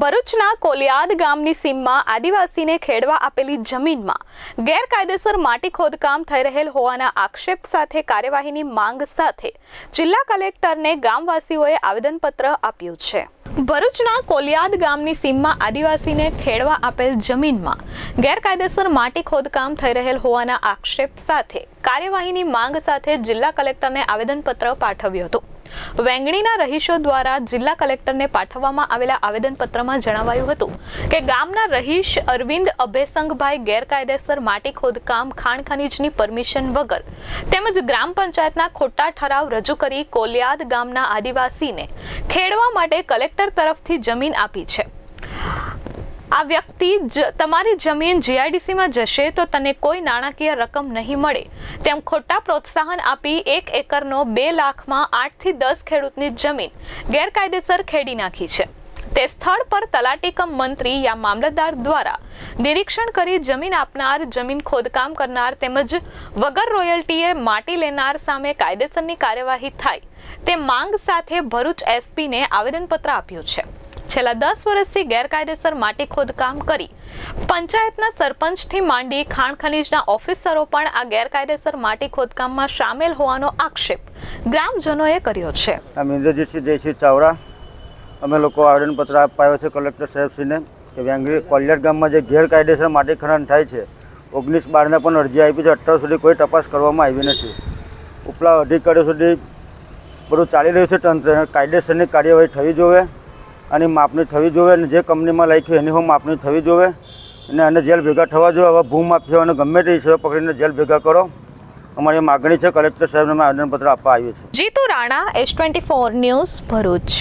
ભરૂચના કોલિયાદ ગામની સીમમાં આદિવાસીને ખેડવા આપેલી જમીનમાં ગેરકાયદેસર માટી ખોદકામ થઈ રહેલ હોવાના આક્ષેપ સાથે કાર્યવાહીની માંગ સાથે જિલ્લા કલેક્ટરને ગામવાસીઓએ આવેદનપત્ર આપ્યું છે. ભરૂચના કોલિયાદ ગામની સીમમાં આદિવાસીને ખેડવા આપેલ જમીનમાં ગેરકાયદેસર માટી ખોદકામ થઈ રહેલ હોવાના આક્ષેપ સાથે કાર્યવાહીની માંગ સાથે જિલ્લા કલેક્ટરને આવેદનપત્ર પાઠવ્યું હતું. વેંગણીના રહીશો દ્વારા જિલ્લા કલેક્ટરને પાઠવવામાં આવેલા આવેદનપત્રમાં જણાવાયું હતું કે ગામના રહીશ અરવિંદ અભેસંગભાઈ ગેરકાયદેસર માટી ખોદકામ ખાણ ખનીજની પરમિશન વગર તેમજ ગ્રામ પંચાયતના ખોટા ઠરાવ રજૂ કરી કોલિયાદ ગામના આદિવાસીને ખેડવા માટે કલેક્ટર તરફથી જમીન આપી છે. આ વ્યક્તિ તમારી જમીન જીઆઈડીસીમાં જશે તો તને કોઈ નાણાકીય રકમ નહીં મળે. તેમ ખોટા પ્રોત્સાહન આપી એક એકરનો બે લાખમાં આઠથી દસ ખેડૂતની જમીન ગેરકાયદેસર ખેડી નાખી છે. તે સ્થળ પર તલાટીકમ મંત્રી યા મામલતદાર દ્વારા નિરીક્ષણ કરી જમીન આપનાર, જમીન ખોદકામ કરનાર તેમજ વગર રોયલ્ટીએ માટી લેનાર સામે કાયદેસરની કાર્યવાહી થાય તે માંગ સાથે ભરૂચ એસપીને આવેદનપત્ર આપ્યું છે. છેલ્લા દસ વર્ષથી ગેરકાયદેસર માટી ખોદકામ કરી પંચાયતના સરપંચથી માંડી ખાણ ખનીજના ઓફિસરો પણ આ ગેરકાયદેસર માટી ખોદકામમાં સામેલ હોવાનો આક્ષેપ ગ્રામજનોએ કર્યો છે. અમે ઇન્દ્રજીતસિંહ જયસિંહ ચાવડા, અમે લોકો આવેદનપત્ર આપ્યો છે કલેક્ટર સાહેબશ્રીને કે વેંગરી કોલિયર ગામમાં જે ગેરકાયદેસર માટી ખનન થાય છે, ઓગણીસ બારને પણ અરજી આપી છે અત્યાર સુધી કોઈ તપાસ કરવામાં આવી નથી. ઉપલા અધિકારીઓ સુધી બધું ચાલી રહ્યું છે તંત્ર, કાયદેસરની કાર્યવાહી થવી જોઈએ અને માપણી થવી જોઈએ અને જે કંપનીમાં લખ્યું એની હું માપણી થવી જોઈએ અને આને જેલ ભેગા થવા જોઈએ હવે ભૂમાફિયાઓને ગમે તે હિસાબે પકડીને જેલ ભેગા કરો. અમારી માગણી છે, કલેક્ટર સાહેબને આવેદનપત્ર આપવા આવ્યું છે Jitu Rana, S twenty four news Bharuch.